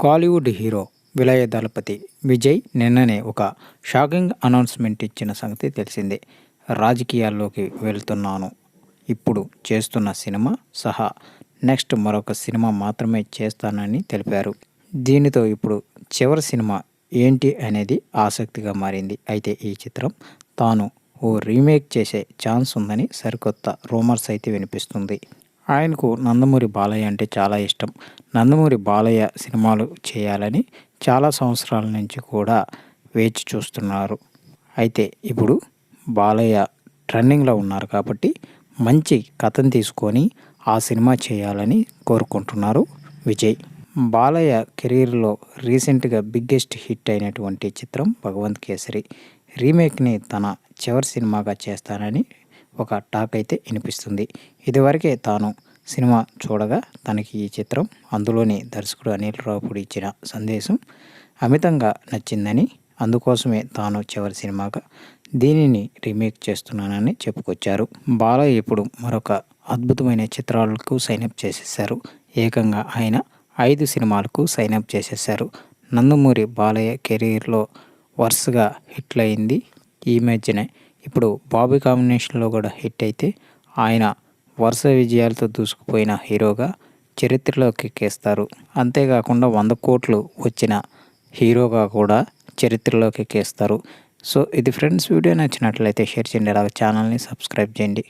Kollywood hero విలయ దళపతి విజయ్ నిన్ననే ఒక షాకింగ్ అనౌన్స్మెంట్ ఇచ్చిన సంగతి తెలిసిందే. రాజకీయాల్లోకి వెళ్తున్నాను. ఇప్పుడు చేస్తున్న సినిమా సహా నెక్స్ట్ మరొక సినిమా మాత్రమే చేస్తానని తెలిపారు. దీనితో ఇప్పుడు చివరి సినిమా ఏంటి అనేది ఆసక్తిగా మారింది. అయితే ఈ చిత్రం తాను ఓ రీమేక్ చేసే ఛాన్స్ ఉందని సరికొత్త రూమర్స్ అయితే వినిపిస్తుంది. ఆయనకు నందమూరి బాలయ్య అంటే చాలా ఇష్టం. నందమూరి బాలయ్య సినిమాలు చేయాలని చాలా సంవత్సరాల నుంచి కూడా వేచి చూస్తున్నారు. అయితే ఇప్పుడు బాలయ్య ట్రెండింగ్లో ఉన్నారు కాబట్టి మంచి కథను తీసుకొని ఆ సినిమా చేయాలని కోరుకుంటున్నారు విజయ్. బాలయ్య కెరీర్లో రీసెంట్గా బిగ్గెస్ట్ హిట్ అయినటువంటి చిత్రం భగవంత్ కేసరి. రీమేక్ని తన చివరి సినిమాగా చేస్తానని ఒక టాక్ అయితే వినిపిస్తుంది. ఇదివరకే తాను సినిమా చూడగా తనకి ఈ చిత్రం అందులోని దర్శకుడు అనిల్ రావుపూడి ఇచ్చిన సందేశం అమితంగా నచ్చిందని అందుకోసమే తాను చివరి సినిమాగా దీనిని రీమేక్ చేస్తున్నానని చెప్పుకొచ్చారు. బాలయ్య ఇప్పుడు మరొక అద్భుతమైన చిత్రాలకు సైనప్ చేసేసారు ఏకంగా ఆయన ఐదు సినిమాలకు సైనప్ చేసేసారు నందమూరి బాలయ్య కెరీర్లో వరుసగా హిట్లయింది. ఈ మధ్యనే ఇప్పుడు బాబీ కాంబినేషన్లో కూడా హిట్ అయితే ఆయన వరుస విజయాలతో దూసుకుపోయిన హీరోగా చరిత్రలోకి ఎక్కేస్తారు అంతేకాకుండా వంద కోట్లు వచ్చిన హీరోగా కూడా చరిత్రలోకి ఎక్కేస్తారు సో ఇది ఫ్రెండ్స్ వీడియో నచ్చినట్లయితే షేర్ చేయండి. అలాగే ఛానల్ని సబ్స్క్రైబ్ చేయండి.